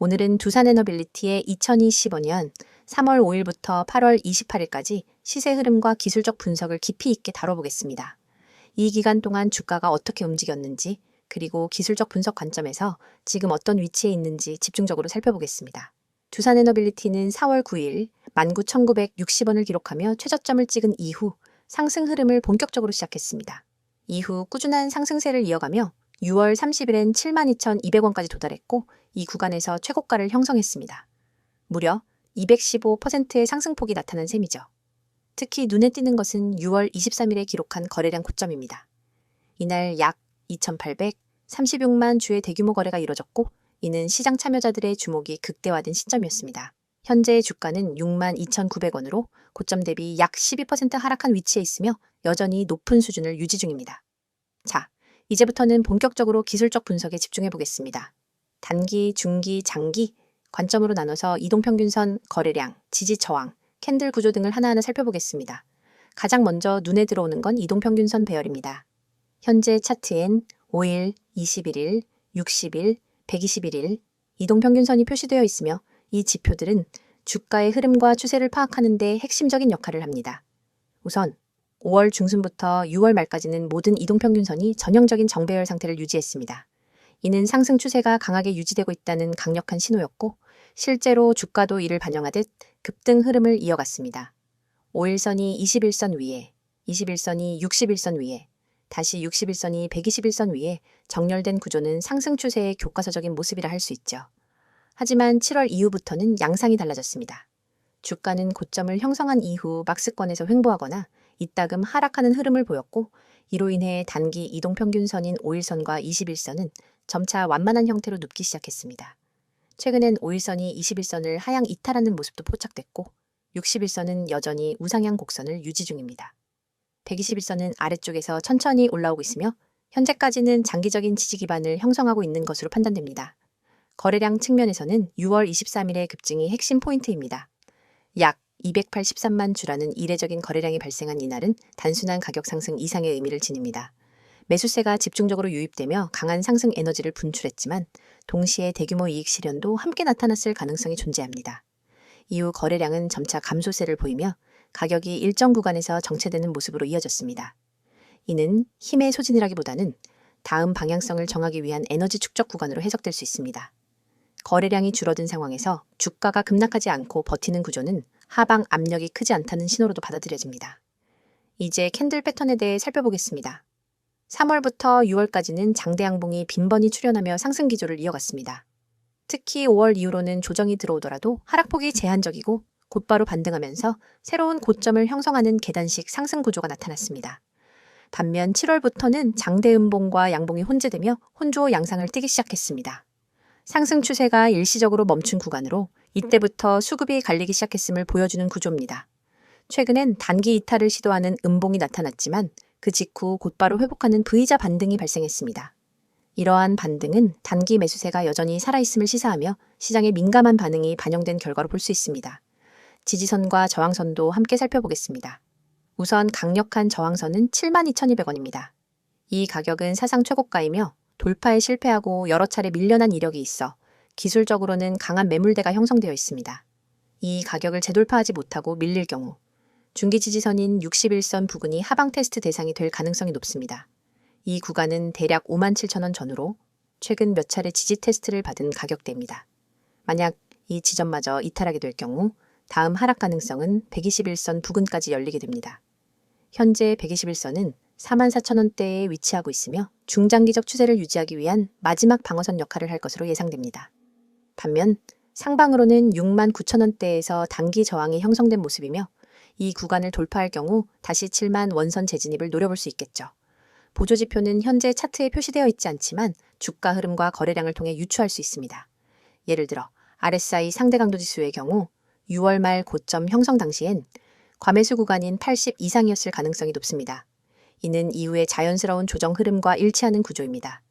오늘은 두산에너빌리티의 2025년 3월 5일부터 8월 28일까지 시세 흐름과 기술적 분석을 깊이 있게 다뤄보겠습니다. 이 기간 동안 주가가 어떻게 움직였는지, 그리고 기술적 분석 관점에서 지금 어떤 위치에 있는지 집중적으로 살펴보겠습니다. 두산에너빌리티는 4월 9일 19,960원을 기록하며 최저점을 찍은 이후 상승 흐름을 본격적으로 시작했습니다. 이후 꾸준한 상승세를 이어가며 6월 30일엔 72,200원까지 도달했고 이 구간에서 최고가를 형성했습니다. 무려 215%의 상승폭이 나타난 셈이죠. 특히 눈에 띄는 것은 6월 23일에 기록한 거래량 고점입니다. 이날 약 2,836만 주의 대규모 거래가 이뤄졌고 이는 시장 참여자들의 주목이 극대화된 시점이었습니다. 현재 주가는 6만 2,900원으로 고점 대비 약 12% 하락한 위치에 있으며 여전히 높은 수준을 유지 중입니다. 자, 이제부터는 본격적으로 기술적 분석에 집중해 보겠습니다. 단기, 중기, 장기 관점으로 나눠서 이동평균선, 거래량, 지지 저항, 캔들 구조 등을 하나하나 살펴보겠습니다. 가장 먼저 눈에 들어오는 건 이동평균선 배열입니다. 현재 차트엔 5일, 21일, 60일, 121일 이동평균선이 표시되어 있으며 이 지표들은 주가의 흐름과 추세를 파악하는 데 핵심적인 역할을 합니다. 우선 5월 중순부터 6월 말까지는 모든 이동평균선이 전형적인 정배열 상태를 유지했습니다. 이는 상승 추세가 강하게 유지되고 있다는 강력한 신호였고 실제로 주가도 이를 반영하듯 급등 흐름을 이어갔습니다. 5일선이 21선 위에, 21선이 61선 위에, 다시 61선이 121선 위에 정렬된 구조는 상승 추세의 교과서적인 모습이라 할 수 있죠. 하지만 7월 이후부터는 양상이 달라졌습니다. 주가는 고점을 형성한 이후 박스권에서 횡보하거나 이따금 하락하는 흐름을 보였고 이로 인해 단기 이동평균선인 5일선과 21선은 점차 완만한 형태로 눕기 시작했습니다. 최근엔 5일선이 21선을 하향 이탈하는 모습도 포착됐고 61선은 여전히 우상향 곡선을 유지 중입니다. 121선은 아래쪽에서 천천히 올라오고 있으며 현재까지는 장기적인 지지 기반을 형성하고 있는 것으로 판단됩니다. 거래량 측면에서는 6월 23일의 급증이 핵심 포인트입니다. 약 283만 주라는 이례적인 거래량이 발생한 이날은 단순한 가격 상승 이상의 의미를 지닙니다. 매수세가 집중적으로 유입되며 강한 상승 에너지를 분출했지만 동시에 대규모 이익 실현도 함께 나타났을 가능성이 존재합니다. 이후 거래량은 점차 감소세를 보이며 가격이 일정 구간에서 정체되는 모습으로 이어졌습니다. 이는 힘의 소진이라기보다는 다음 방향성을 정하기 위한 에너지 축적 구간으로 해석될 수 있습니다. 거래량이 줄어든 상황에서 주가가 급락하지 않고 버티는 구조는 하방 압력이 크지 않다는 신호로도 받아들여집니다. 이제 캔들 패턴에 대해 살펴보겠습니다. 3월부터 6월까지는 장대 양봉이 빈번히 출현하며 상승 기조를 이어갔습니다. 특히 5월 이후로는 조정이 들어오더라도 하락폭이 제한적이고 곧바로 반등하면서 새로운 고점을 형성하는 계단식 상승 구조가 나타났습니다. 반면 7월부터는 장대 음봉과 양봉이 혼재되며 혼조 양상을 띠기 시작했습니다. 상승 추세가 일시적으로 멈춘 구간으로 이때부터 수급이 갈리기 시작했음을 보여주는 구조입니다. 최근엔 단기 이탈을 시도하는 음봉이 나타났지만 그 직후 곧바로 회복하는 V자 반등이 발생했습니다. 이러한 반등은 단기 매수세가 여전히 살아있음을 시사하며 시장의 민감한 반응이 반영된 결과로 볼 수 있습니다. 지지선과 저항선도 함께 살펴보겠습니다. 우선 강력한 저항선은 72,200원입니다. 이 가격은 사상 최고가이며 돌파에 실패하고 여러 차례 밀려난 이력이 있어 기술적으로는 강한 매물대가 형성되어 있습니다. 이 가격을 재돌파하지 못하고 밀릴 경우 중기 지지선인 61선 부근이 하방 테스트 대상이 될 가능성이 높습니다. 이 구간은 대략 5만 7천 원 전후로 최근 몇 차례 지지 테스트를 받은 가격대입니다. 만약 이 지점마저 이탈하게 될 경우 다음 하락 가능성은 121선 부근까지 열리게 됩니다. 현재 121선은 4만 4천 원대에 위치하고 있으며 중장기적 추세를 유지하기 위한 마지막 방어선 역할을 할 것으로 예상됩니다. 반면 상방으로는 6만 9천 원대에서 단기 저항이 형성된 모습이며 이 구간을 돌파할 경우 다시 7만 원선 재진입을 노려볼 수 있겠죠. 보조지표는 현재 차트에 표시되어 있지 않지만 주가 흐름과 거래량을 통해 유추할 수 있습니다. 예를 들어 RSI 상대 강도 지수의 경우 6월 말 고점 형성 당시엔 과매수 구간인 80 이상이었을 가능성이 높습니다. 이는 이후의 자연스러운 조정 흐름과 일치하는 구조입니다.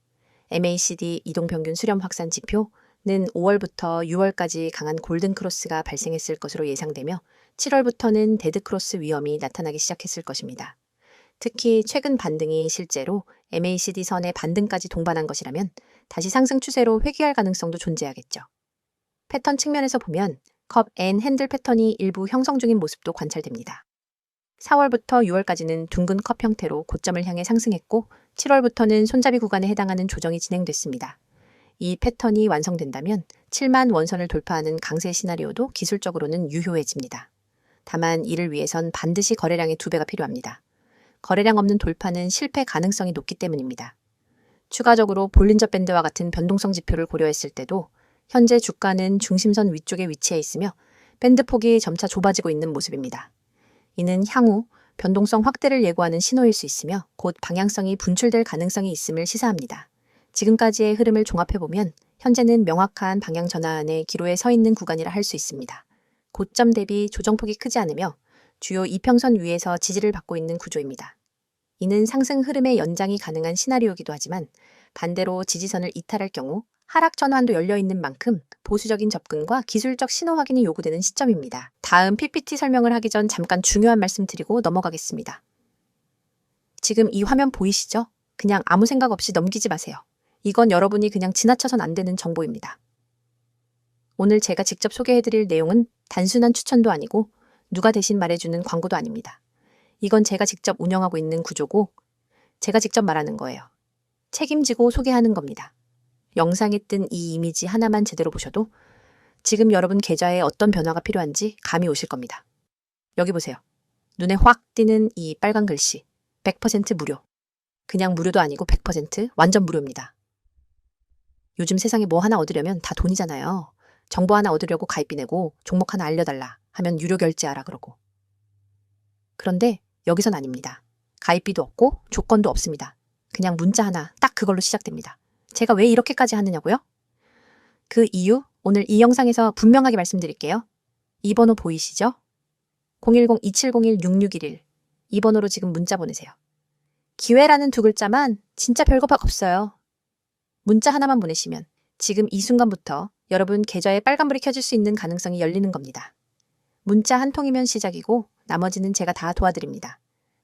MACD 이동평균 수렴 확산 지표 는 5월부터 6월까지 강한 골든 크로스가 발생했을 것으로 예상되며 7월부터는 데드 크로스 위험이 나타나기 시작했을 것입니다. 특히 최근 반등이 실제로 MACD 선의 반등까지 동반한 것이라면 다시 상승 추세로 회귀할 가능성도 존재하겠죠. 패턴 측면에서 보면 컵 N 핸들 패턴이 일부 형성 중인 모습도 관찰됩니다. 4월부터 6월까지는 둥근 컵 형태로 고점을 향해 상승했고 7월부터는 손잡이 구간에 해당하는 조정이 진행됐습니다. 이 패턴이 완성된다면 7만 원선을 돌파하는 강세 시나리오도 기술적으로는 유효해집니다. 다만 이를 위해선 반드시 거래량의 두 배가 필요합니다. 거래량 없는 돌파는 실패 가능성이 높기 때문입니다. 추가적으로 볼린저 밴드와 같은 변동성 지표를 고려했을 때도 현재 주가는 중심선 위쪽에 위치해 있으며 밴드 폭이 점차 좁아지고 있는 모습입니다. 이는 향후 변동성 확대를 예고하는 신호일 수 있으며 곧 방향성이 분출될 가능성이 있음을 시사합니다. 지금까지의 흐름을 종합해보면 현재는 명확한 방향 전환의 기로에 서 있는 구간이라 할 수 있습니다. 고점 대비 조정폭이 크지 않으며 주요 이평선 위에서 지지를 받고 있는 구조입니다. 이는 상승 흐름의 연장이 가능한 시나리오이기도 하지만 반대로 지지선을 이탈할 경우 하락 전환도 열려 있는 만큼 보수적인 접근과 기술적 신호 확인이 요구되는 시점입니다. 다음 PPT 설명을 하기 전 잠깐 중요한 말씀 드리고 넘어가겠습니다. 지금 이 화면 보이시죠? 그냥 아무 생각 없이 넘기지 마세요. 이건 여러분이 그냥 지나쳐선 안 되는 정보입니다. 오늘 제가 직접 소개해드릴 내용은 단순한 추천도 아니고 누가 대신 말해주는 광고도 아닙니다. 이건 제가 직접 운영하고 있는 구조고 제가 직접 말하는 거예요. 책임지고 소개하는 겁니다. 영상에 뜬 이 이미지 하나만 제대로 보셔도 지금 여러분 계좌에 어떤 변화가 필요한지 감이 오실 겁니다. 여기 보세요. 눈에 확 띄는 이 빨간 글씨. 100% 무료. 그냥 무료도 아니고 100% 완전 무료입니다. 요즘 세상에 뭐 하나 얻으려면 다 돈이잖아요. 정보 하나 얻으려고 가입비 내고 종목 하나 알려달라 하면 유료 결제하라 그러고. 그런데 여기선 아닙니다. 가입비도 없고 조건도 없습니다. 그냥 문자 하나 딱 그걸로 시작됩니다. 제가 왜 이렇게까지 하느냐고요? 그 이유 오늘 이 영상에서 분명하게 말씀드릴게요. 이 번호 보이시죠? 010-2701-6611. 이 번호로 지금 문자 보내세요. 기회라는 두 글자만 진짜 별거 없어요. 문자 하나만 보내시면 지금 이 순간부터 여러분 계좌에 빨간불이 켜질 수 있는 가능성이 열리는 겁니다. 문자 한 통이면 시작이고 나머지는 제가 다 도와드립니다.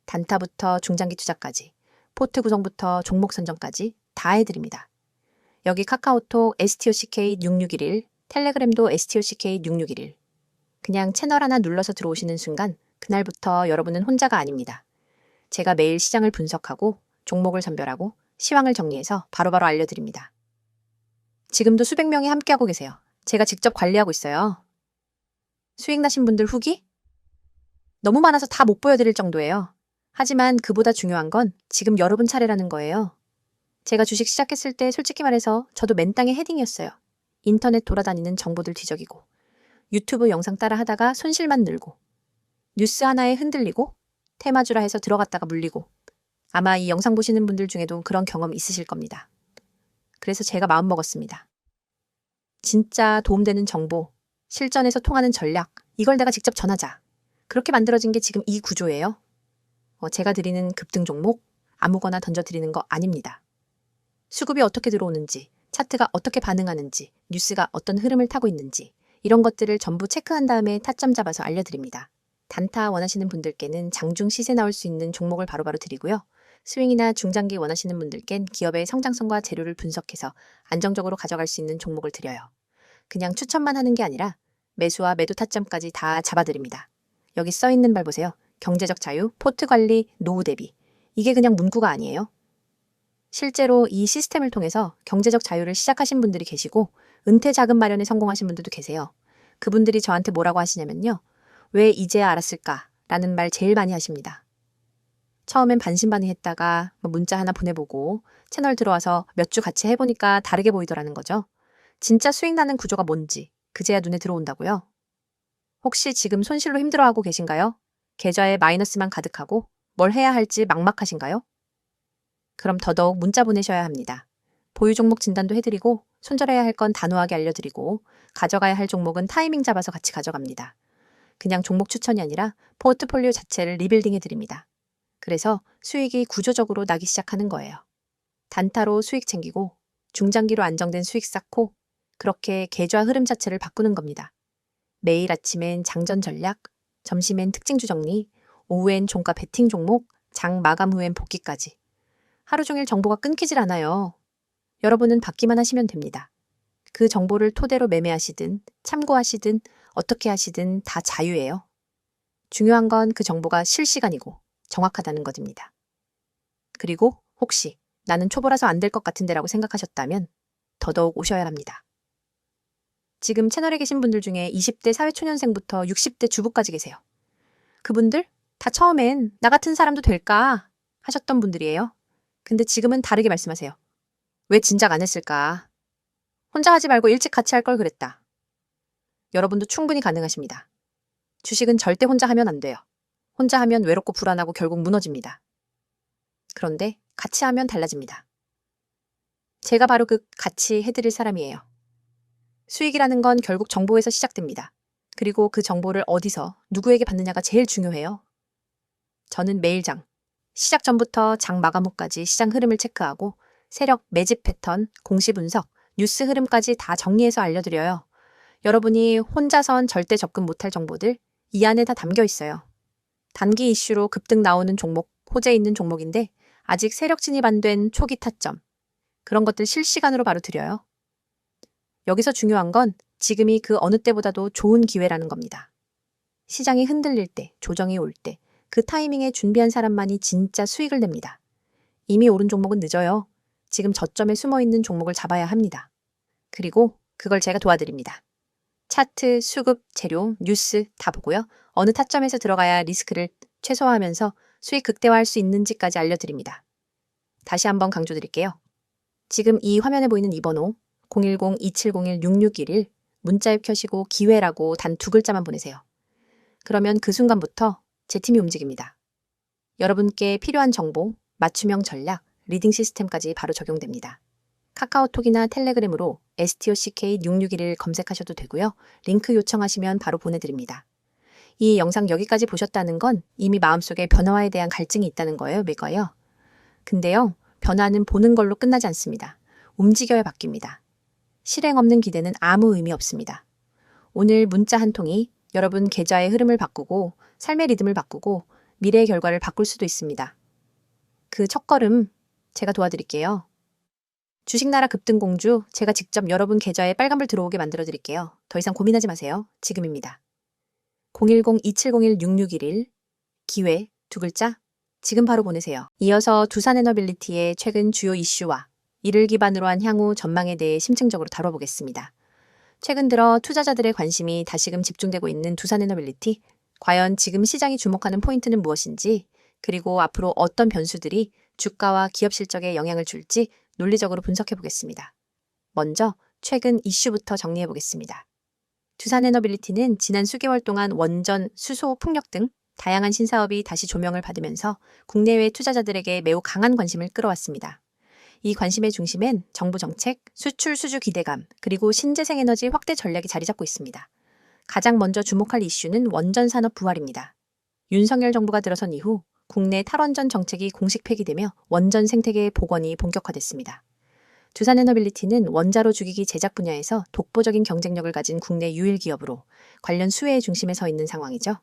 단타부터 중장기 투자까지, 포트 구성부터 종목 선정까지 다 해드립니다. 여기 카카오톡 STOCK6611, 텔레그램도 STOCK6611. 그냥 채널 하나 눌러서 들어오시는 순간 그날부터 여러분은 혼자가 아닙니다. 제가 매일 시장을 분석하고 종목을 선별하고 시황을 정리해서 바로바로 알려드립니다. 지금도 수백 명이 함께하고 계세요. 제가 직접 관리하고 있어요. 수익 나신 분들 후기? 너무 많아서 다 못 보여드릴 정도예요. 하지만 그보다 중요한 건 지금 여러분 차례라는 거예요. 제가 주식 시작했을 때 솔직히 말해서 저도 맨땅에 헤딩이었어요. 인터넷 돌아다니는 정보들 뒤적이고 유튜브 영상 따라 하다가 손실만 늘고 뉴스 하나에 흔들리고 테마주라 해서 들어갔다가 물리고 아마 이 영상 보시는 분들 중에도 그런 경험 있으실 겁니다. 그래서 제가 마음먹었습니다. 진짜 도움되는 정보, 실전에서 통하는 전략, 이걸 내가 직접 전하자. 그렇게 만들어진 게 지금 이 구조예요. 어, 제가 드리는 급등 종목 아무거나 던져드리는 거 아닙니다. 수급이 어떻게 들어오는지, 차트가 어떻게 반응하는지, 뉴스가 어떤 흐름을 타고 있는지, 이런 것들을 전부 체크한 다음에 타점 잡아서 알려드립니다. 단타 원하시는 분들께는 장중 시세 나올 수 있는 종목을 바로바로 드리고요. 스윙이나 중장기 원하시는 분들께는 기업의 성장성과 재료를 분석해서 안정적으로 가져갈 수 있는 종목을 드려요. 그냥 추천만 하는 게 아니라 매수와 매도 타점까지 다 잡아드립니다. 여기 써 있는 말 보세요. 경제적 자유, 포트 관리, 노후 대비. 이게 그냥 문구가 아니에요. 실제로 이 시스템을 통해서 경제적 자유를 시작하신 분들이 계시고 은퇴 자금 마련에 성공하신 분들도 계세요. 그분들이 저한테 뭐라고 하시냐면요. 왜 이제야 알았을까? 라는 말 제일 많이 하십니다. 처음엔 반신반의했다가 뭐 문자 하나 보내보고 채널 들어와서 몇 주 같이 해보니까 다르게 보이더라는 거죠. 진짜 수익 나는 구조가 뭔지 그제야 눈에 들어온다고요. 혹시 지금 손실로 힘들어하고 계신가요? 계좌에 마이너스만 가득하고 뭘 해야 할지 막막하신가요? 그럼 더더욱 문자 보내셔야 합니다. 보유 종목 진단도 해드리고 손절해야 할 건 단호하게 알려드리고 가져가야 할 종목은 타이밍 잡아서 같이 가져갑니다. 그냥 종목 추천이 아니라 포트폴리오 자체를 리빌딩 해드립니다. 그래서 수익이 구조적으로 나기 시작하는 거예요. 단타로 수익 챙기고 중장기로 안정된 수익 쌓고 그렇게 계좌 흐름 자체를 바꾸는 겁니다. 매일 아침엔 장전 전략, 점심엔 특징주 정리, 오후엔 종가 베팅 종목, 장 마감 후엔 복귀까지. 하루 종일 정보가 끊기질 않아요. 여러분은 받기만 하시면 됩니다. 그 정보를 토대로 매매하시든 참고하시든 어떻게 하시든 다 자유예요. 중요한 건 그 정보가 실시간이고 정확하다는 것입니다. 그리고 혹시 나는 초보라서 안 될 것 같은데라고 생각하셨다면 더더욱 오셔야 합니다. 지금 채널에 계신 분들 중에 20대 사회초년생부터 60대 주부까지 계세요. 그분들 다 처음엔 나 같은 사람도 될까 하셨던 분들이에요. 근데 지금은 다르게 말씀하세요. 왜 진작 안 했을까? 혼자 하지 말고 일찍 같이 할 걸 그랬다. 여러분도 충분히 가능하십니다. 주식은 절대 혼자 하면 안 돼요. 혼자 하면 외롭고 불안하고 결국 무너집니다. 그런데 같이 하면 달라집니다. 제가 바로 그 같이 해드릴 사람이에요. 수익이라는 건 결국 정보에서 시작됩니다. 그리고 그 정보를 어디서 누구에게 받느냐가 제일 중요해요. 저는 매일장, 시작 전부터 장 마감 후까지 시장 흐름을 체크하고 세력, 매집 패턴, 공시 분석, 뉴스 흐름까지 다 정리해서 알려드려요. 여러분이 혼자선 절대 접근 못할 정보들 이 안에 다 담겨 있어요. 단기 이슈로 급등 나오는 종목, 호재 있는 종목인데 아직 세력 진입 안 된 초기 타점. 그런 것들 실시간으로 바로 드려요. 여기서 중요한 건 지금이 그 어느 때보다도 좋은 기회라는 겁니다. 시장이 흔들릴 때, 조정이 올 때, 그 타이밍에 준비한 사람만이 진짜 수익을 냅니다. 이미 오른 종목은 늦어요. 지금 저점에 숨어 있는 종목을 잡아야 합니다. 그리고 그걸 제가 도와드립니다. 차트, 수급, 재료, 뉴스 다 보고요. 어느 타점에서 들어가야 리스크를 최소화하면서 수익 극대화할 수 있는지까지 알려드립니다. 다시 한번 강조드릴게요. 지금 이 화면에 보이는 이 번호 010-2701-6611 문자 앱 켜시고 기회라고 단 두 글자만 보내세요. 그러면 그 순간부터 제 팀이 움직입니다. 여러분께 필요한 정보, 맞춤형 전략, 리딩 시스템까지 바로 적용됩니다. 카카오톡이나 텔레그램으로 STOCK6611 검색하셔도 되고요. 링크 요청하시면 바로 보내드립니다. 이 영상 여기까지 보셨다는 건 이미 마음속에 변화에 대한 갈증이 있다는 거예요, 매거요. 근데요, 변화는 보는 걸로 끝나지 않습니다. 움직여야 바뀝니다. 실행 없는 기대는 아무 의미 없습니다. 오늘 문자 한 통이 여러분 계좌의 흐름을 바꾸고 삶의 리듬을 바꾸고 미래의 결과를 바꿀 수도 있습니다. 그 첫걸음 제가 도와드릴게요. 주식나라 급등공주 제가 직접 여러분 계좌에 빨간불 들어오게 만들어 드릴게요. 더 이상 고민하지 마세요. 지금입니다. 010-2701-6611 기회 두 글자 지금 바로 보내세요. 이어서 두산에너빌리티의 최근 주요 이슈와 이를 기반으로 한 향후 전망에 대해 심층적으로 다뤄보겠습니다. 최근 들어 투자자들의 관심이 다시금 집중되고 있는 두산에너빌리티, 과연 지금 시장이 주목하는 포인트는 무엇인지, 그리고 앞으로 어떤 변수들이 주가와 기업 실적에 영향을 줄지 논리적으로 분석해 보겠습니다. 먼저 최근 이슈부터 정리해 보겠습니다. 두산 에너빌리티는 지난 수개월 동안 원전, 수소, 풍력 등 다양한 신사업이 다시 조명을 받으면서 국내외 투자자들에게 매우 강한 관심을 끌어왔습니다. 이 관심의 중심엔 정부 정책, 수출 수주 기대감, 그리고 신재생 에너지 확대 전략이 자리 잡고 있습니다. 가장 먼저 주목할 이슈는 원전 산업 부활입니다. 윤석열 정부가 들어선 이후 국내 탈원전 정책이 공식 폐기되며 원전 생태계의 복원이 본격화됐습니다. 두산 에너빌리티는 원자로 주기기 제작 분야에서 독보적인 경쟁력을 가진 국내 유일 기업으로 관련 수혜의 중심에 서 있는 상황이죠.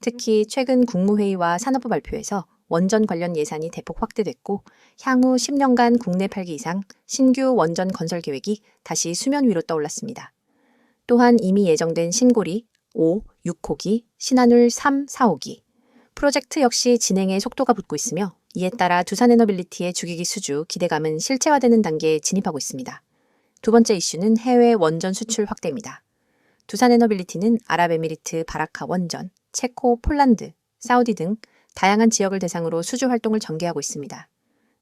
특히 최근 국무회의와 산업부 발표에서 원전 관련 예산이 대폭 확대됐고 향후 10년간 국내 8기 이상 신규 원전 건설 계획이 다시 수면 위로 떠올랐습니다. 또한 이미 예정된 신고리 5, 6호기, 신한울 3, 4호기, 프로젝트 역시 진행에 속도가 붙고 있으며 이에 따라 두산에너빌리티의 주기기 수주 기대감은 실체화되는 단계에 진입하고 있습니다. 두 번째 이슈는 해외 원전 수출 확대입니다. 두산에너빌리티는 아랍에미리트 바라카 원전, 체코, 폴란드, 사우디 등 다양한 지역을 대상으로 수주 활동을 전개하고 있습니다.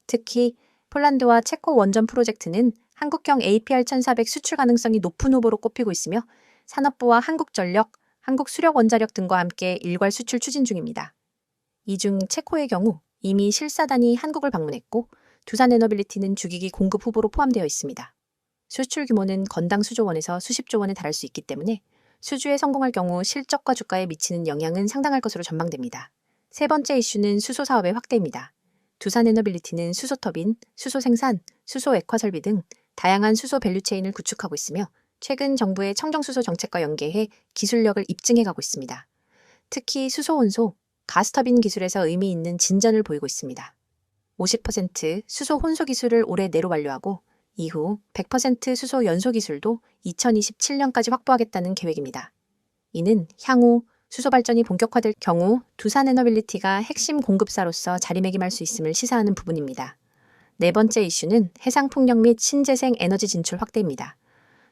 특히 폴란드와 체코 원전 프로젝트는 한국형 APR 1400 수출 가능성이 높은 후보로 꼽히고 있으며 산업부와 한국전력, 한국수력원자력 등과 함께 일괄 수출 추진 중입니다. 이 중 체코의 경우 이미 실사단이 한국을 방문했고 두산 에너빌리티는 주기기 공급 후보로 포함되어 있습니다. 수출 규모는 건당 수조 원에서 수십조 원에 달할 수 있기 때문에 수주에 성공할 경우 실적과 주가에 미치는 영향은 상당할 것으로 전망됩니다. 세 번째 이슈는 수소 사업의 확대입니다. 두산 에너빌리티는 수소 터빈, 수소 생산, 수소 액화 설비 등 다양한 수소 밸류체인을 구축하고 있으며 최근 정부의 청정수소 정책과 연계해 기술력을 입증해 가고 있습니다. 특히 수소 혼소, 가스터빈 기술에서 의미 있는 진전을 보이고 있습니다. 50% 수소 혼소 기술을 올해 내로 완료하고 이후 100% 수소 연소 기술도 2027년까지 확보하겠다는 계획입니다. 이는 향후 수소 발전이 본격화될 경우 두산 에너빌리티가 핵심 공급사로서 자리매김할 수 있음을 시사하는 부분입니다. 네 번째 이슈는 해상풍력 및 신재생 에너지 진출 확대입니다.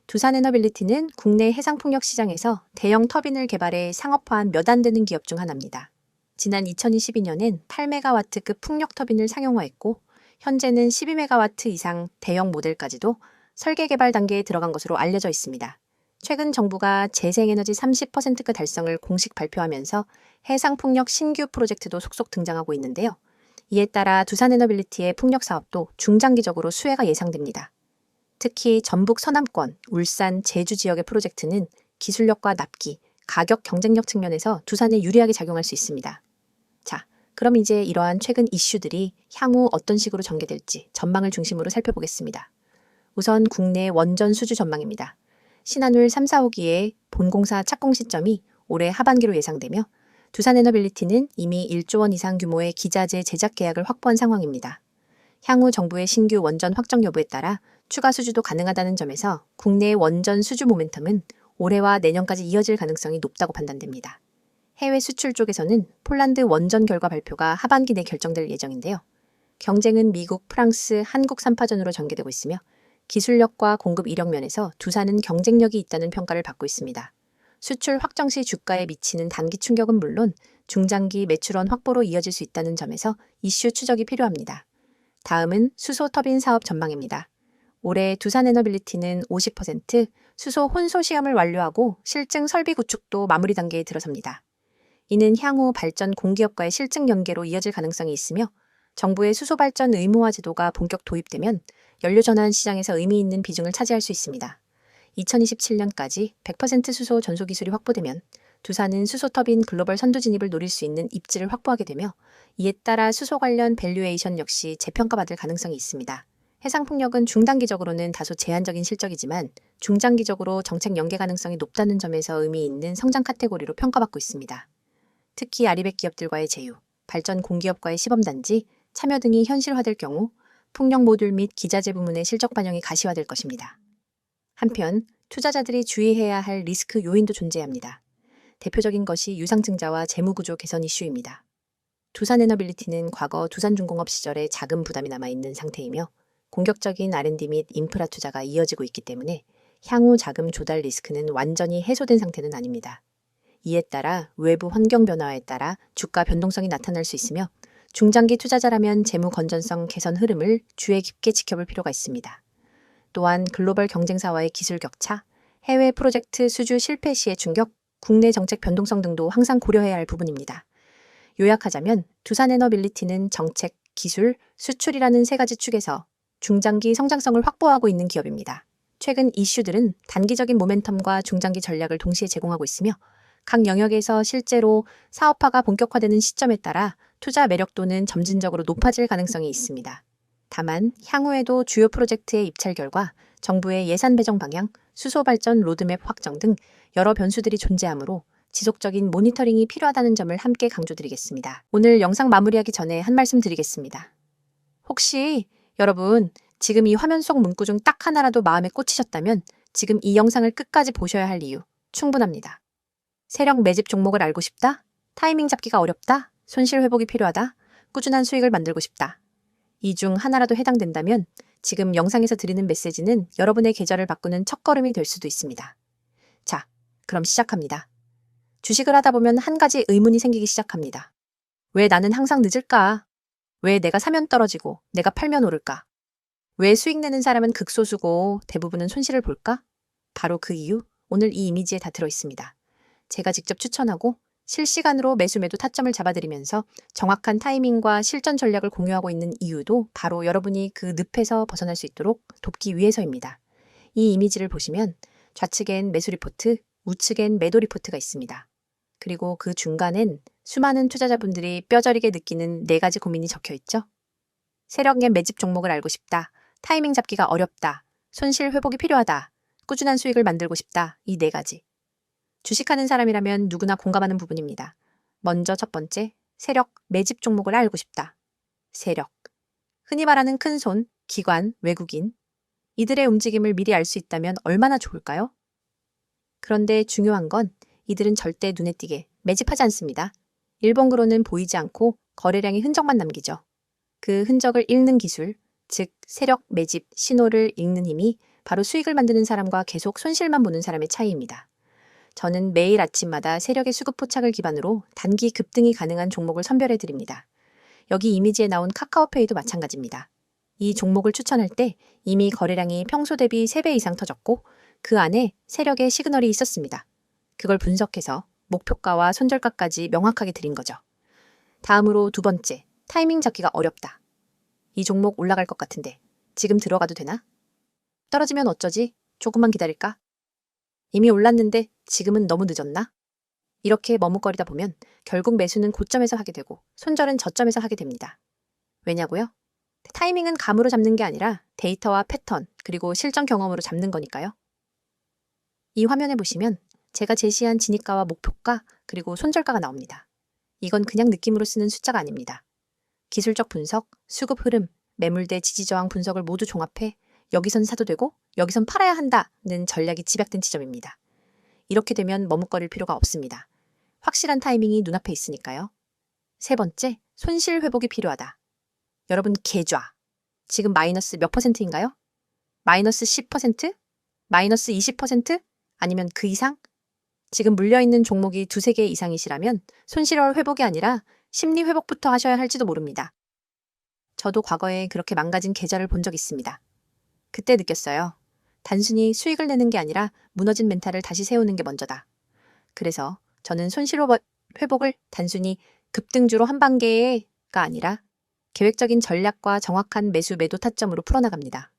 두산 에너빌리티는 국내 해상풍력 시장에서 대형 터빈을 개발해 상업화한 몇 안 되는 기업 중 하나입니다. 지난 2022년엔 8메가와트급 풍력 터빈을 상용화했고 현재는 12메가와트 이상 대형 모델까지도 설계 개발 단계에 들어간 것으로 알려져 있습니다. 최근 정부가 재생에너지 30%그 달성을 공식 발표하면서 해상풍력 신규 프로젝트도 속속 등장하고 있는데요. 이에 따라 두산에너빌리티의 풍력 사업도 중장기적으로 수혜가 예상됩니다. 특히 전북 서남권, 울산, 제주 지역의 프로젝트는 기술력과 납기, 가격 경쟁력 측면에서 두산에 유리하게 작용할 수 있습니다. 자, 그럼 이제 이러한 최근 이슈들이 향후 어떤 식으로 전개될지 전망을 중심으로 살펴보겠습니다. 우선 국내 원전 수주 전망입니다. 신한울 3, 4호기의 본공사 착공 시점이 올해 하반기로 예상되며 두산에너빌리티는 이미 1조 원 이상 규모의 기자재 제작 계약을 확보한 상황입니다. 향후 정부의 신규 원전 확정 여부에 따라 추가 수주도 가능하다는 점에서 국내 원전 수주 모멘텀은 올해와 내년까지 이어질 가능성이 높다고 판단됩니다. 해외 수출 쪽에서는 폴란드 원전 결과 발표가 하반기 내 결정될 예정인데요. 경쟁은 미국, 프랑스, 한국 3파전으로 전개되고 있으며 기술력과 공급 이력 면에서 두산은 경쟁력이 있다는 평가를 받고 있습니다. 수출 확정 시 주가에 미치는 단기 충격은 물론 중장기 매출원 확보로 이어질 수 있다는 점에서 이슈 추적이 필요합니다. 다음은 수소 터빈 사업 전망입니다. 올해 두산 에너빌리티는 50% 수소 혼소 시험을 완료하고 실증 설비 구축도 마무리 단계에 들어섭니다. 이는 향후 발전 공기업과의 실증 연계로 이어질 가능성이 있으며 정부의 수소 발전 의무화 제도가 본격 도입되면 연료 전환 시장에서 의미 있는 비중을 차지할 수 있습니다. 2027년까지 100% 수소 전소 기술이 확보되면 두산은 수소 터빈 글로벌 선두 진입을 노릴 수 있는 입지를 확보하게 되며 이에 따라 수소 관련 밸류에이션 역시 재평가받을 가능성이 있습니다. 해상풍력은 중단기적으로는 다소 제한적인 실적이지만 중장기적으로 정책 연계 가능성이 높다는 점에서 의미 있는 성장 카테고리로 평가받고 있습니다. 특히 아리백 기업들과의 제휴, 발전 공기업과의 시범단지, 참여 등이 현실화될 경우 풍력 모듈 및 기자재 부문의 실적 반영이 가시화될 것입니다. 한편 투자자들이 주의해야 할 리스크 요인도 존재합니다. 대표적인 것이 유상증자와 재무구조 개선 이슈입니다. 두산에너빌리티는 과거 두산중공업 시절에 자금 부담이 남아 있는 상태이며 공격적인 R&D 및 인프라 투자가 이어지고 있기 때문에 향후 자금 조달 리스크는 완전히 해소된 상태는 아닙니다. 이에 따라 외부 환경 변화에 따라 주가 변동성이 나타날 수 있으며 중장기 투자자라면 재무 건전성 개선 흐름을 주의 깊게 지켜볼 필요가 있습니다. 또한 글로벌 경쟁사와의 기술 격차, 해외 프로젝트 수주 실패 시의 충격, 국내 정책 변동성 등도 항상 고려해야 할 부분입니다. 요약하자면 두산 에너빌리티는 정책, 기술, 수출이라는 세 가지 축에서 중장기 성장성을 확보하고 있는 기업입니다. 최근 이슈들은 단기적인 모멘텀과 중장기 전략을 동시에 제공하고 있으며 각 영역에서 실제로 사업화가 본격화되는 시점에 따라 투자 매력도는 점진적으로 높아질 가능성이 있습니다. 다만 향후에도 주요 프로젝트의 입찰 결과 정부의 예산 배정 방향, 수소 발전 로드맵 확정 등 여러 변수들이 존재하므로 지속적인 모니터링이 필요하다는 점을 함께 강조드리겠습니다. 오늘 영상 마무리하기 전에 한 말씀 드리겠습니다. 혹시 여러분 지금 이 화면 속 문구 중 딱 하나라도 마음에 꽂히셨다면 지금 이 영상을 끝까지 보셔야 할 이유 충분합니다. 세력 매집 종목을 알고 싶다? 타이밍 잡기가 어렵다? 손실 회복이 필요하다? 꾸준한 수익을 만들고 싶다? 이 중 하나라도 해당된다면 지금 영상에서 드리는 메시지는 여러분의 계절을 바꾸는 첫걸음이 될 수도 있습니다. 자, 그럼 시작합니다. 주식을 하다 보면 한 가지 의문이 생기기 시작합니다. 왜 나는 항상 늦을까? 왜 내가 사면 떨어지고 내가 팔면 오를까? 왜 수익 내는 사람은 극소수고 대부분은 손실을 볼까? 바로 그 이유, 오늘 이 이미지에 다 들어 있습니다. 제가 직접 추천하고 실시간으로 매수 매도 타점을 잡아드리면서 정확한 타이밍과 실전 전략을 공유하고 있는 이유도 바로 여러분이 그 늪에서 벗어날 수 있도록 돕기 위해서입니다. 이 이미지를 보시면 좌측엔 매수 리포트, 우측엔 매도 리포트가 있습니다. 그리고 그 중간엔 수많은 투자자분들이 뼈저리게 느끼는 네 가지 고민이 적혀 있죠. 세력의 매집 종목을 알고 싶다. 타이밍 잡기가 어렵다. 손실 회복이 필요하다. 꾸준한 수익을 만들고 싶다. 이 네 가지. 주식하는 사람이라면 누구나 공감하는 부분입니다. 먼저 첫 번째, 세력 매집 종목을 알고 싶다. 세력. 흔히 말하는 큰 손, 기관, 외국인. 이들의 움직임을 미리 알 수 있다면 얼마나 좋을까요? 그런데 중요한 건 이들은 절대 눈에 띄게 매집하지 않습니다. 일본그로는 보이지 않고 거래량의 흔적만 남기죠. 그 흔적을 읽는 기술, 즉 세력 매집 신호를 읽는 힘이 바로 수익을 만드는 사람과 계속 손실만 보는 사람의 차이입니다. 저는 매일 아침마다 세력의 수급 포착을 기반으로 단기 급등이 가능한 종목을 선별해 드립니다. 여기 이미지에 나온 카카오페이도 마찬가지입니다. 이 종목을 추천할 때 이미 거래량이 평소 대비 3배 이상 터졌고 그 안에 세력의 시그널이 있었습니다. 그걸 분석해서 목표가와 손절가까지 명확하게 드린 거죠. 다음으로 두 번째, 타이밍 잡기가 어렵다. 이 종목 올라갈 것 같은데 지금 들어가도 되나? 떨어지면 어쩌지? 조금만 기다릴까? 이미 올랐는데 지금은 너무 늦었나? 이렇게 머뭇거리다 보면 결국 매수는 고점에서 하게 되고 손절은 저점에서 하게 됩니다. 왜냐고요? 타이밍은 감으로 잡는 게 아니라 데이터와 패턴 그리고 실전 경험으로 잡는 거니까요. 이 화면에 보시면 제가 제시한 진입가와 목표가 그리고 손절가가 나옵니다. 이건 그냥 느낌으로 쓰는 숫자가 아닙니다. 기술적 분석, 수급 흐름, 매물대 지지 저항 분석을 모두 종합해 여기선 사도 되고 여기선 팔아야 한다는 전략이 집약된 지점입니다. 이렇게 되면 머뭇거릴 필요가 없습니다. 확실한 타이밍이 눈앞에 있으니까요. 세 번째, 손실 회복이 필요하다. 여러분 계좌. 지금 마이너스 몇 퍼센트인가요? 마이너스 10%? 마이너스 20%? 아니면 그 이상? 지금 물려있는 종목이 두세 개 이상이시라면 손실월 회복이 아니라 심리 회복부터 하셔야 할지도 모릅니다. 저도 과거에 그렇게 망가진 계좌를 본 적 있습니다. 그때 느꼈어요. 단순히 수익을 내는 게 아니라 무너진 멘탈을 다시 세우는 게 먼저다. 그래서 저는 손실 회복을 단순히 급등주로 한 단계가 아니라 계획적인 전략과 정확한 매수 매도 타점으로 풀어나갑니다.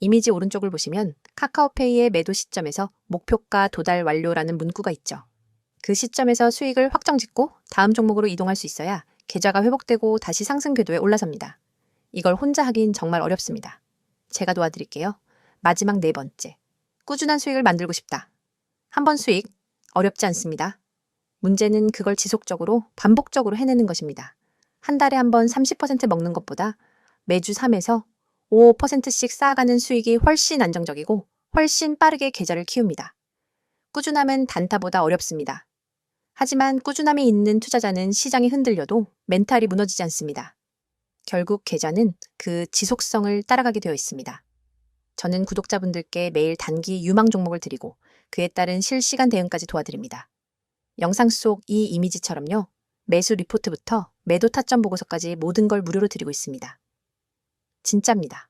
이미지 오른쪽을 보시면 카카오페이의 매도 시점에서 목표가 도달 완료라는 문구가 있죠. 그 시점에서 수익을 확정 짓고 다음 종목으로 이동할 수 있어야 계좌가 회복되고 다시 상승 궤도에 올라섭니다. 이걸 혼자 하긴 정말 어렵습니다. 제가 도와드릴게요. 마지막 네 번째. 꾸준한 수익을 만들고 싶다. 한 번 수익 어렵지 않습니다. 문제는 그걸 지속적으로 반복적으로 해내는 것입니다. 한 달에 한 번 30% 먹는 것보다 매주 3에서 5%씩 쌓아가는 수익이 훨씬 안정적이고 훨씬 빠르게 계좌를 키웁니다. 꾸준함은 단타보다 어렵습니다. 하지만 꾸준함이 있는 투자자는 시장이 흔들려도 멘탈이 무너지지 않습니다. 결국 계좌는 그 지속성을 따라가게 되어 있습니다. 저는 구독자분들께 매일 단기 유망 종목을 드리고 그에 따른 실시간 대응까지 도와드립니다. 영상 속 이 이미지처럼요. 매수 리포트부터 매도 타점 보고서까지 모든 걸 무료로 드리고 있습니다. 진짜입니다.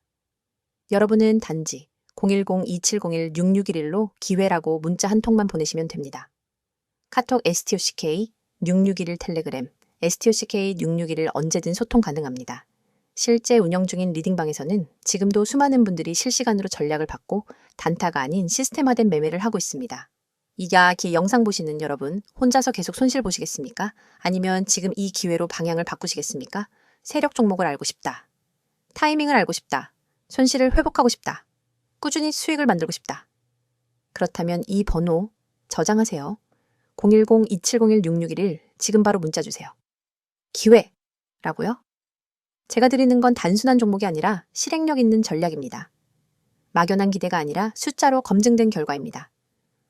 여러분은 단지 010-2701-6611로 기회라고 문자 한 통만 보내시면 됩니다. 카톡 STOCK 6611 텔레그램 STOCK 6611 언제든 소통 가능합니다. 실제 운영 중인 리딩방에서는 지금도 수많은 분들이 실시간으로 전략을 받고 단타가 아닌 시스템화된 매매를 하고 있습니다. 이야 기 영상 보시는 여러분, 혼자서 계속 손실 보시겠습니까? 아니면 지금 이 기회로 방향을 바꾸시겠습니까? 세력 종목을 알고 싶다. 타이밍을 알고 싶다. 손실을 회복하고 싶다. 꾸준히 수익을 만들고 싶다. 그렇다면 이 번호 저장하세요. 010-2701-6611 지금 바로 문자 주세요. 기회 라고요? 제가 드리는 건 단순한 종목이 아니라 실행력 있는 전략입니다. 막연한 기대가 아니라 숫자로 검증된 결과입니다.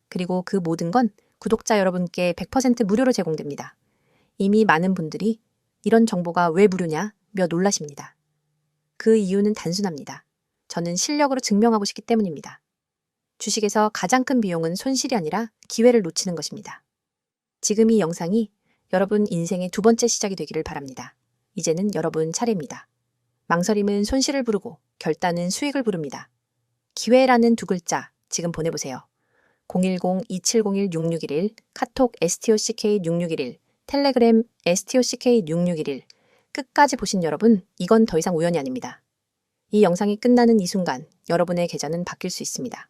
그리고 그 모든 건 구독자 여러분께 100% 무료로 제공됩니다. 이미 많은 분들이 이런 정보가 왜 무료냐 며 놀라십니다. 그 이유는 단순합니다. 저는 실력으로 증명하고 싶기 때문입니다. 주식에서 가장 큰 비용은 손실이 아니라 기회를 놓치는 것입니다. 지금 이 영상이 여러분 인생의 두 번째 시작이 되기를 바랍니다. 이제는 여러분 차례입니다. 망설임은 손실을 부르고 결단은 수익을 부릅니다. 기회라는 두 글자 지금 보내보세요. 010-2701-6611, 카톡 STOCK6611, 텔레그램 STOCK6611. 끝까지 보신 여러분, 이건 더 이상 우연이 아닙니다. 이 영상이 끝나는 이 순간 여러분의 계좌는 바뀔 수 있습니다.